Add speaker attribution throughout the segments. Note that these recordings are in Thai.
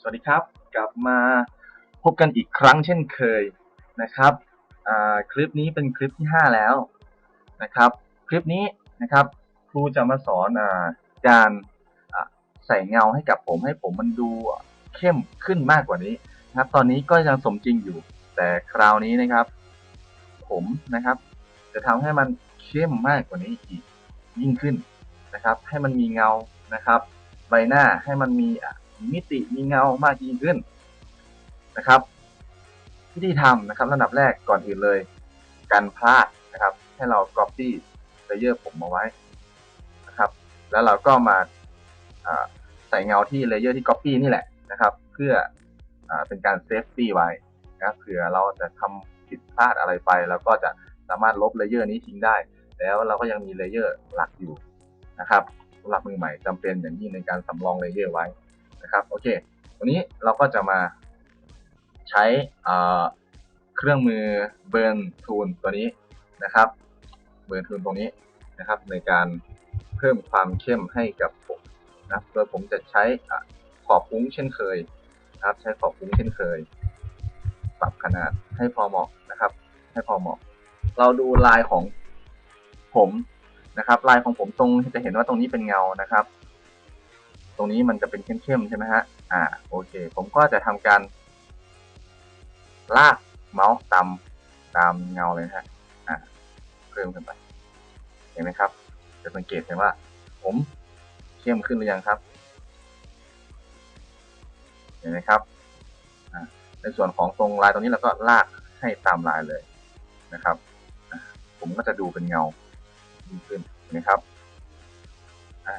Speaker 1: สวัสดีครับ กลับมาพบกันอีกครั้งเช่นเคยนะครับคลิปนี้เป็นคลิปที่ 5 แล้วนะครับ คลิปนี้นะครับ ครูจะมาสอนอการใส่เงาให้กับผมให้ผมมันดูเข้มขึ้นมากกว่านี้นะครับ ตอนนี้ก็ยังสมจริงอยู่ แต่คราวนี้นะครับ ผมนะครับ จะทำให้มันเข้มมากกว่านี้อีกยิ่งขึ้นนะครับ ให้มันมีเงานะครับ ใบหน้าให้มันมีอ มีมิติมีเงามากยิ่งขึ้นนะครับวิธีทำนะครับระดับแรกก่อนอื่นเลยการพลาดนะครับ ให้เรา copy layer ผมมาไว้นะครับ แล้วเราก็มาใส่เงาที่ layer ที่ copy นี่แหละนะครับ เพื่ออเป็นการ safety ไว้นะครับเผื่อเราจะทำผิดพลาดอะไรไปแล้วก็จะสามารถลบ layer นี้ทิ้งได้ แล้วเราก็ยังมี layer หลักอยู่นะครับสำหรับมือใหม่จำเป็นอย่างยิ่งในการสำรองเลเยอร์ไว้ นะครับโอเควันนี้เราก็จะมาใช้เครื่องมือเบิร์นทูลตัวนี้นะครับเบิร์นทูลตรงนี้นะครับ ในการเพิ่มความเข้มให้กับผมนะโดยผมจะใช้ขอบฟุ้งเช่นเคยนะครับ ใช้ขอบฟุ้งเช่นเคย ปรับขนาดให้พอเหมาะนะครับ ให้พอเหมาะ เราดูลายของผมนะครับ ลายของผมตรงจะเห็นว่าตรงนี้เป็นเงานะครับ ตรงนี้มันจะเป็นเข้มๆใช่ไหมฮะ อ่า โอเค ผมก็จะทำการ ลากเมาส์ตามตามเงาเลยฮะ อ่า เพิ่มขึ้นไป เห็นไหมครับ จะสังเกตเห็นว่า ผมเข้มขึ้นหรือยังครับ เห็นไหมครับ อ่า ในส่วนของตรงลายตรงนี้เราก็ลากให้ตามลายเลยนะครับ ผมก็จะดูเป็นเงาดีขึ้นนะครับ อ่า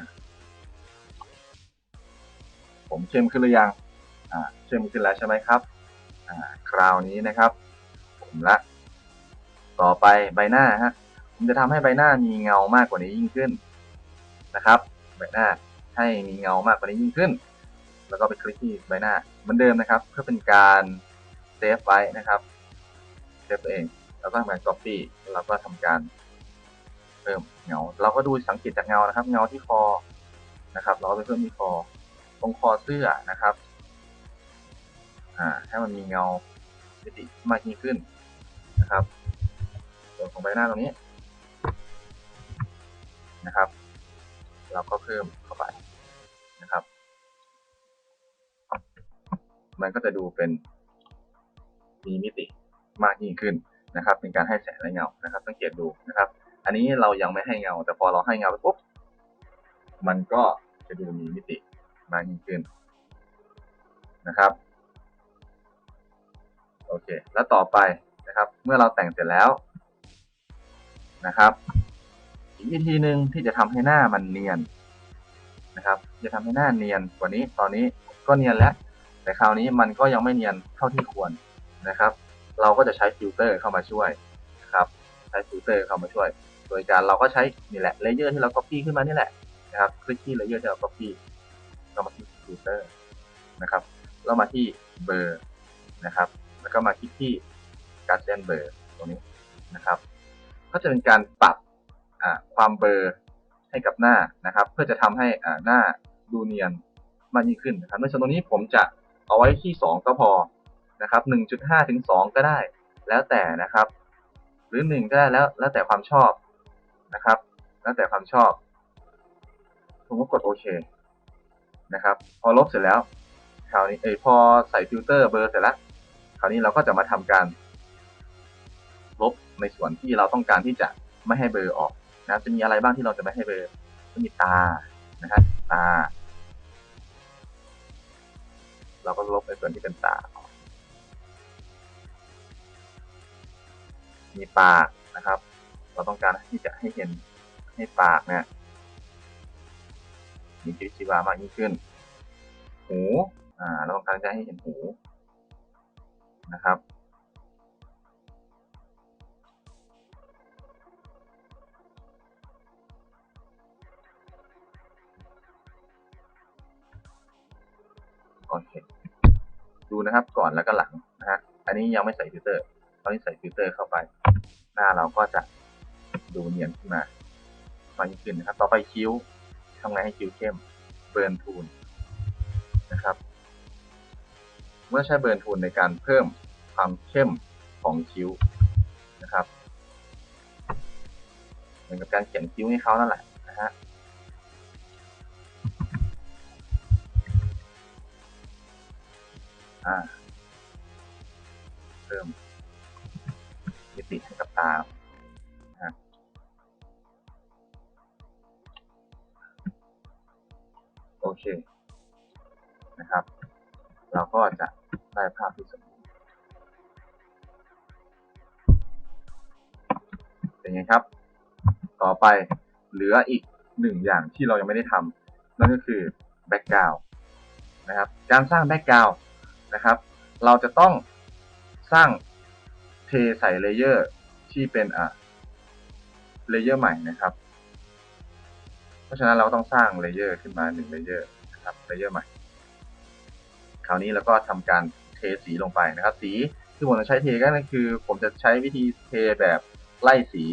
Speaker 1: ผมเข้มขึ้นหรือยังเข้มขึ้นแล้วใช่ไหมครับคราวนี้นะครับ ผมละ ต่อไปใบหน้าฮะผมจะทำให้ใบหน้ามีเงามากกว่านี้ยิ่งขึ้นนะครับ ใบหน้าให้มีเงามากกว่านี้ยิ่งขึ้น แล้วก็ไปคลิกที่ใบหน้าเหมือนเดิมนะครับ เพื่อเป็นการเซฟไว้นะครับเซฟตัวเองแล้วก็ทำการ copy แล้วก็ทำการเพิ่มเงา เราก็ดูสังเกตจากเงานะครับ เงาที่คอนะครับ เราก็ไปเพิ่มที่คอ ตรงคอเสื้อนะครับให้มันมีเงามิติมากยิ่งขึ้นนะครับ ส่วนของใบหน้าตรงนี้นะครับ เราก็เพิ่มเข้าไปนะครับ มันก็จะดูเป็นมีมิติมากยิ่งขึ้นนะครับ เป็นการให้แสงและเงานะครับ สังเกตดูนะครับ อันนี้เรายังไม่ให้เงา แต่พอเราให้เงาไปปุ๊บมันก็จะดูมีมิติ มากยิ่งขึ้นนะครับโอเค แล้วต่อไปนะครับ เมื่อเราแต่งเสร็จแล้วนะครับ อีกวิธีหนึ่งที่จะทำให้หน้ามันเนียนนะครับ จะทำให้หน้าเนียนกว่านี้ ตอนนี้ก็เนียนแล้ว แต่คราวนี้มันก็ยังไม่เนียนเท่าที่ควรนะครับ เราก็จะใช้ฟิลเตอร์เข้ามาช่วยนะครับ ใช้ฟิลเตอร์เข้ามาช่วย โดยการเราก็ใช้นี่แหละเลเยอร์ที่เรา copy ขึ้นมานี่แหละนะครับ คลิกที่เลเยอร์ที่เรา copy เรามาที่ฟิลเตอร์นะครับ เรามาที่เบอร์นะครับ แล้วก็มาคลิกที่การเซนเบอร์ตรงนี้นะครับ ก็จะเป็นการปรับความเบอร์ให้กับหน้านะครับ เพื่อจะทำให้หน้าดูเนียนมากยิ่งขึ้นนะครับในส่วนตรงนี้ผมจะเอาไว้ที่ 2 ก็พอนะครับ 1.5 ถึง 2 ก็ได้ แล้วแต่นะครับ หรือ 1 ก็ได้แล้วแล้วแต่ความชอบนะครับ แล้วแต่ความชอบ ผมก็กดโอเค นะครับ พอลบเสร็จแล้วคราวนี้เอพอใส่ฟิลเตอร์เบอร์เสร็จแล้วคราวนี้เราก็จะมาทำการ ลบในส่วนที่เราต้องการที่จะไม่ให้เบอร์ออกนะจะมีอะไรบ้างที่เราจะไม่ให้เบอร์จะมีตานะครับตา เราก็ลบในส่วนที่เป็นตามีปากนะครับ เราต้องการที่จะให้เห็นให้ปากเนี่ย มีชีวิตชีวามากยิ่งขึ้น หู อ่า เราต้องการจะให้เห็นหูนะครับ โอเค ดูนะครับก่อนแล้วก็หลังนะฮะ อันนี้ยังไม่ใส่ฟิลเตอร์ตอนนี้ใส่ฟิลเตอร์เข้าไป หน้าเราก็จะดูเนียนขึ้นมา มากยิ่งขึ้นนะครับ ต่อไปคิ้ว ทำไงให้คิ้วเข้มเบิร์นทูนนะครับผมก็ใช้เบิร์นทูลในการเพิ่มความเข้มของคิ้วนะครับ เหมือนกับการเขียนคิ้วให้เขานั่นแหละนะฮะเพิ่มมิติให้กับตา เคนะครับ เราก็จะได้ภาพที่สมบูรณ์เป็นไงครับ ต่อไปเหลืออีกหนึ่งอย่างที่เรายังไม่ได้ทำนั่นก็คือแบ็กกราวนะครับการสร้างแบ็กกราวนะครับ เราจะต้องสร้างเทใส่เลเยอร์ที่เป็นอะเลเยอร์ใหม่นะครับ เพราะฉะนั้นเราต้องสร้างเลเยอร์ขึ้นมาหนึ่งเลเยอร์นะครับเลเยอร์ใหม่ คราวนี้เราก็ทำการเทสีลงไปนะครับ สีที่ผมจะใช้เทก็คือ ผมจะใช้วิธีเทแบบไล่สี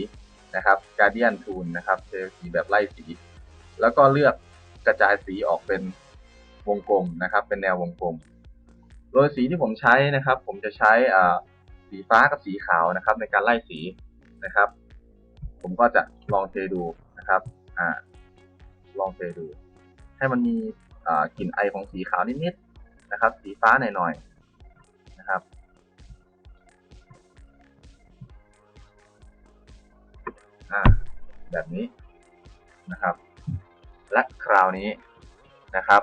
Speaker 1: นะครับ Guardian Tool นะครับเทสีแบบไล่สี แล้วก็เลือกกระจายสีออกเป็นวงกลมนะครับ เป็นแนววงกลม โดยสีที่ผมใช้นะครับ ผมจะใช้สีฟ้ากับสีขาวนะครับ ในการไล่สีนะครับ ผมก็จะลองเทดูนะครับ อ่า ลองเทดู ให้มันมีกลิ่นไอของสีขาวนิดๆนะครับ สีฟ้าหน่อยๆนะครับ แบบนี้นะครับ และคราวนี้นะครับ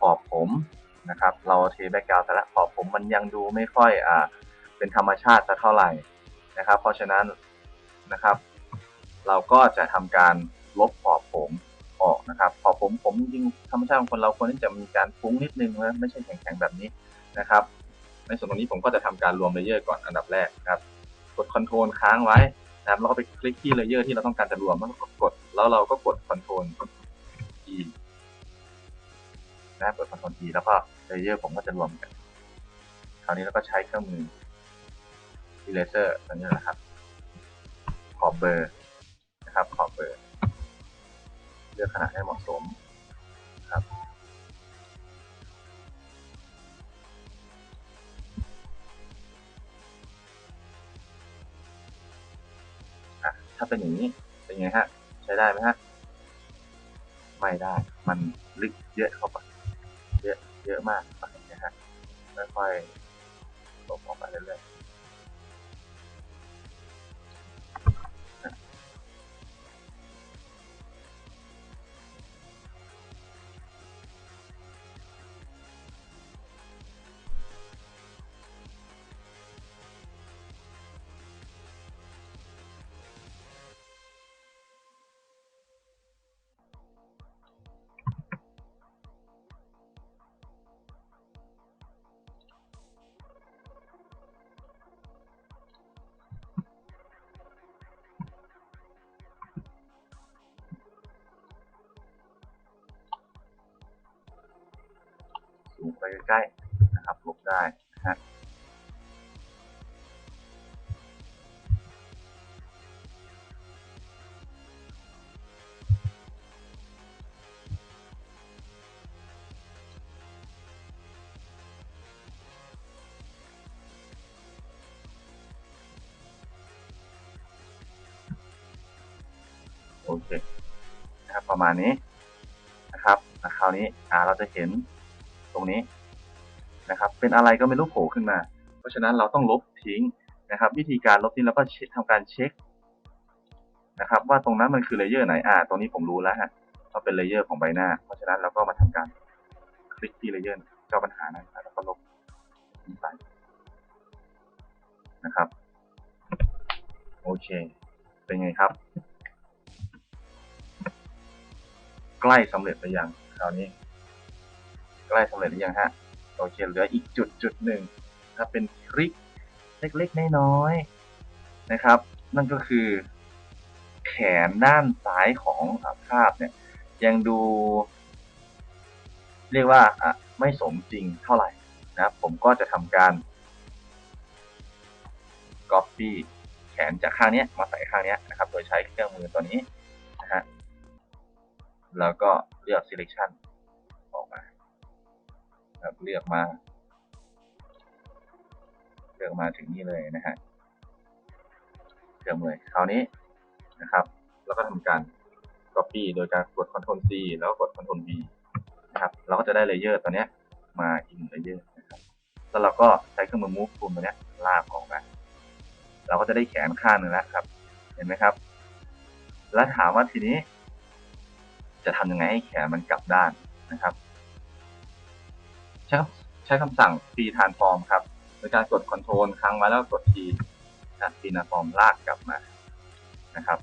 Speaker 1: ขอบผมนะครับ เราเทแบ็กกราวด์แต่ละขอบผมมันยังดูไม่ค่อยอ่าเป็นธรรมชาติสักเท่าไหร่นะครับ เพราะฉะนั้น นะครับ เราก็จะทำการลบขอบผมออกนะครับขอบผมผมจริงธรรมชาติของคนเราควรที่จะมีการฟุ้งนิดนึงนะไม่ใช่แข็งๆแบบนี้นะครับ ในส่วนตรงนี้ผมก็จะทำการรวมเลเยอร์ก่อนอันดับแรกครับกดคอนโทรลค้างไว้นะครับแล้วก็ไปคลิกที่เลเยอร์ที่เราต้องการจะรวมแล้วก็กด แล้วเราก็กดคอนโทรล E นะครับกดคอนโทรล E แล้วก็เลเยอร์ผมก็จะรวมกัน คราวนี้เราก็ใช้เครื่องมือ eraser ตัวนี้แหละครับ อบเบอร์นะครับขอบเบอร์ เลือกขนาดให้เหมาะสมครับถ้าเป็นอย่างนี้เป็นไงฮะใช้ได้ไหมฮะไม่ได้มันลึกเยอะเข้าไปเยอะเยอะมากนะฮะค่อยๆลบออกไปเรื่อยๆ สูงไปใกล้ๆนะครับลบได้นะฮะโอเคนะครับประมาณนี้นะครับคราวนี้อ่าเราจะเห็น ตรงนี้นะครับเป็นอะไรก็ไม่รู้โผล่ขึ้นมา เพราะฉะนั้นเราต้องลบทิ้งนะครับ วิธีการลบทิ้งเราก็ทำการเช็คนะครับว่าตรงนั้นมันคือเลเยอร์ไหนอ่าตรงนี้ผมรู้แล้วฮะว่าเป็นเลเยอร์ของใบหน้า เพราะฉะนั้นเราก็มาทำการคลิกที่เลเยอร์เจ้าปัญหานั้นแล้วก็ลบทิ้งไปนะครับโอเค เป็นไงครับ ใกล้สำเร็จหรือยังคราวนี้ ใกล้สำเร็จหรือยังฮะโอเคเหลืออีกจุดจุดหนึ่งถ้าเป็นทริคเล็กๆน้อยๆนะครับ นั่นก็คือ แขนด้านซ้ายของภาพเนี่ยยังดู เรียกว่าอะไม่สมจริงเท่าไหร่นะครับ ผมก็จะทำการ copy แขนจากข้างนี้มาใส่ข้างนี้นะครับ โดยใช้เครื่องมือตัวนี้นะฮะแล้วก็เลือก selection ครับเลือกมา เลือกมาถึงนี่เลยนะฮะเลือกเลยคราวนี้นะครับ แล้วก็ทำการ copy โดยการกด Ctrl C แล้วกด Ctrl V นะครับเราก็จะได้เลเยอร์ตัวเนี้ยมาอีกหนึ่งเลเยอร์นะครับแล้วเราก็ใช้เครื่องมือ move tool ตัวเนี้ยลากออกมาเราก็จะได้แขนข้างหนึ่งแล้วครับ เห็นไหมครับ แล้วถามว่าทีนี้ จะทำยังไงให้แขนมันกลับด้านนะครับ ใช้คำใช้คำสั่ง p transform ครับโดยการกด Ctrl ครั้งไว้แล้วกด T นะ p transform ลากกลับมานะครับ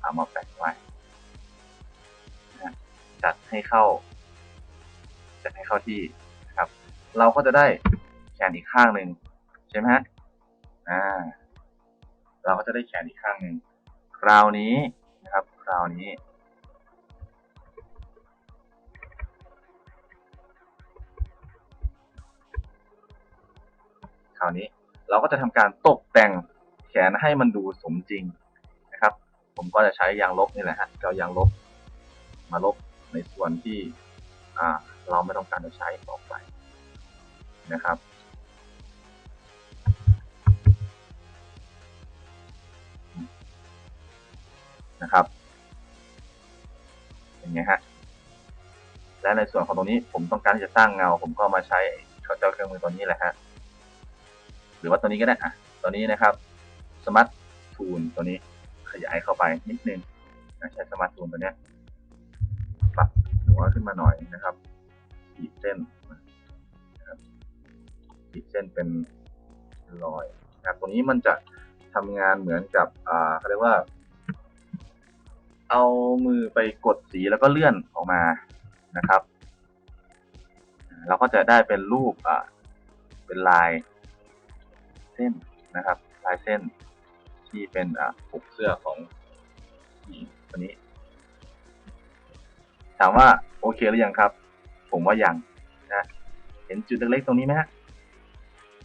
Speaker 1: เอามาแปะไว้นะจัดให้เข้า จัดให้เข้าที่นะครับ เราก็จะได้แขนอีกข้างหนึ่งใช่ไหมฮะอ่าเราก็จะได้แขนอีกข้างหนึ่งคราวนี้นะครับ คราวนี้ ราวนี้ เราก็จะทำการตกแต่งแขนให้มันดูสมจริงนะครับ ผมก็จะใช้ยางลบนี่แหละฮะเอายางลบ มาลบในส่วนที่เราไม่ต้องการจะใช้ต่อไปนะครับนะครับเป็นไงฮะและในส่วนของตรงนี้ผมต้องการที่จะสร้างเงา ผมก็มาใช้เจ้าเครื่องมือตัวนี้แหละฮะ รือว่าตัวนี้ก็ได้อะตัวนี้นะครับ Smart Tool ตัวนี้ขยายเข้าไปนิดนึงนะใช้ Smart Tool ตัวเนี้ยปรับหัวขึ้นมาหน่อยนะครับขีดเส้นนะครับขีดเส้นเป็นรอยนะครับตัวนี้มันจะทำงานเหมือนกับอ่าเขาเรียกว่า เอามือไปกดสีแล้วก็เลื่อนออกมานะครับ เราก็จะได้เป็นรูปอ่าเป็นลาย เส้นนะครับ ลายเส้นที่เป็นอ่าปกเสื้อของหญิงคนนี้ ถามว่าโอเคหรือยังครับ ผมว่ายังนะเห็นจุดเล็กๆตรงนี้ไหมฮะ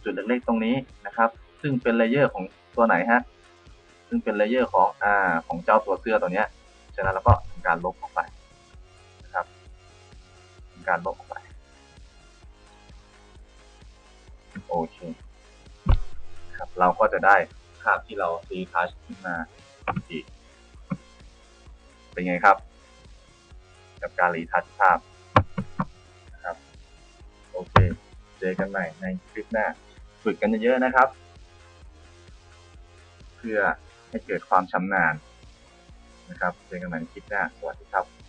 Speaker 1: จุดเล็กๆตรงนี้นะครับ ซึ่งเป็นเลเยอร์ของตัวไหนฮะซึ่งเป็นเลเยอร์ของอ่าของเจ้าตัวเสื้อตัวเนี้ยฉะนั้นเราก็ทำการลบออกไปนะครับทำการลบออกไปโอเค ครับ เราก็จะได้ภาพที่เราซีทัชขึ้นมาอีก เป็นไงครับ กับการรีทัชภาพนะครับ โอเค เจอกันใหม่ในคลิปหน้า ฝึกกันเยอะๆนะครับ เพื่อให้เกิดความชำนาญนะครับ เจอกันใหม่ในคลิปหน้า สวัสดีครับ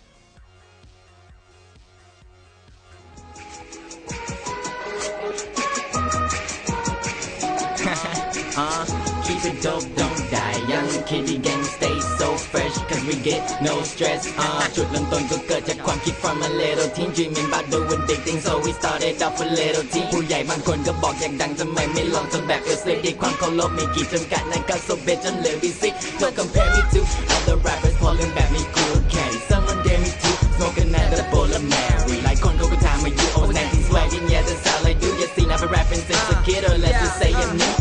Speaker 2: keep it dope, don't die. Young kitty gang stay so fresh, cause we get no stress. Uh, จุดเริ่มต้นก็เกิดจากความคิด from a little teen dreaming about doing big things so we started off a little teen ผู้ใหญ่บางคนก็บอกอยากดังทำไมไม่ลองทำแบบเอลสเลิดีความเคารพมีกี่จำกัดนั่นก็ so bitch จนเหลือวิสิก don't compare me to other rappers พอเรื่องแบบนี้ cool carry someone dare me to smoke another bowl of Mary หลายคนเขาก็ถามมา you always acting swagging yeah that's all I do yeah see I've been rapping since a kid or let's just say I'm new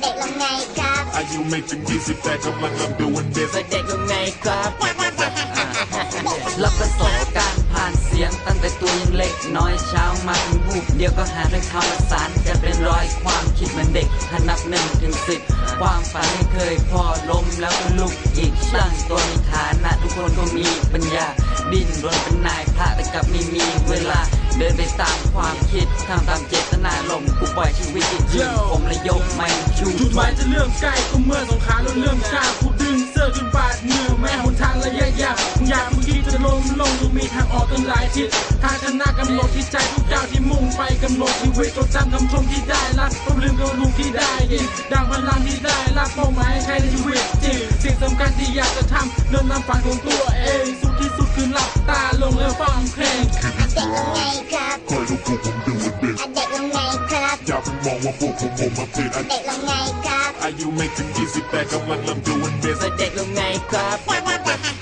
Speaker 3: เด็กลงไงครั
Speaker 4: บ อา
Speaker 5: ยุไม่ถึง20แต่กำลังลำดูวันเด็ก
Speaker 2: เด็กยังไงครับรับประสบการณ์ผ่านเสียงตั้งแต่ตัวยังเล็กน้อยเช้ามาถึงบุกเดียวก็หาเรื่องคำประสานกันเป็นร้อยควา มือนเด็กหันนับหนึ่งถึงสิบความฝันไม่เคยพอล้มแล้วก็ลุกอีกตั้งตัวมีฐานะทุกคนก็มีปัญญา ดิ้นรนเป็นนายพระแต่กลับไม่มีเวลา เดินไปตามความคิดทำตามเจตนาลมกูปล่อยชีวิตยืนยืนผมและยกไม่ชู
Speaker 6: จุดหมายจะเรื่องใกล้ก็เมื่อสงครามแล้วเริ่มกล้ากูดื อจนบาดเหงื่อแม่หนทางระยะยาวอยากมึงคิดจะลงลงดูมีทางออกตั้งหลายทิศทางชนะกำหนดที่ใจทุกก้าวที่มุ่งไปกำหนดชีวิตจดจำคำชมที่ได้รับต้องลืมกำลุงที่ได้ยินดังพลังที่ได้รับเป้าหมายใช้ในชีวิตจริงสิ่งสำคัญที่อยากจะทำเริ่มนำฝันของตัวเองสุดที่สุดคือหลับตาลงแล้วฟังเพลง
Speaker 5: เด็กยังไง
Speaker 3: ครับ
Speaker 5: คอยดูพวกผมดูเด็ก
Speaker 4: เด็กยังไงครับ
Speaker 5: อย่าไปมองว่าพวกผมมองมาเปลี่ยน
Speaker 3: เด็ก you make it dizzy, back up what
Speaker 4: I'm doing this. But they make up.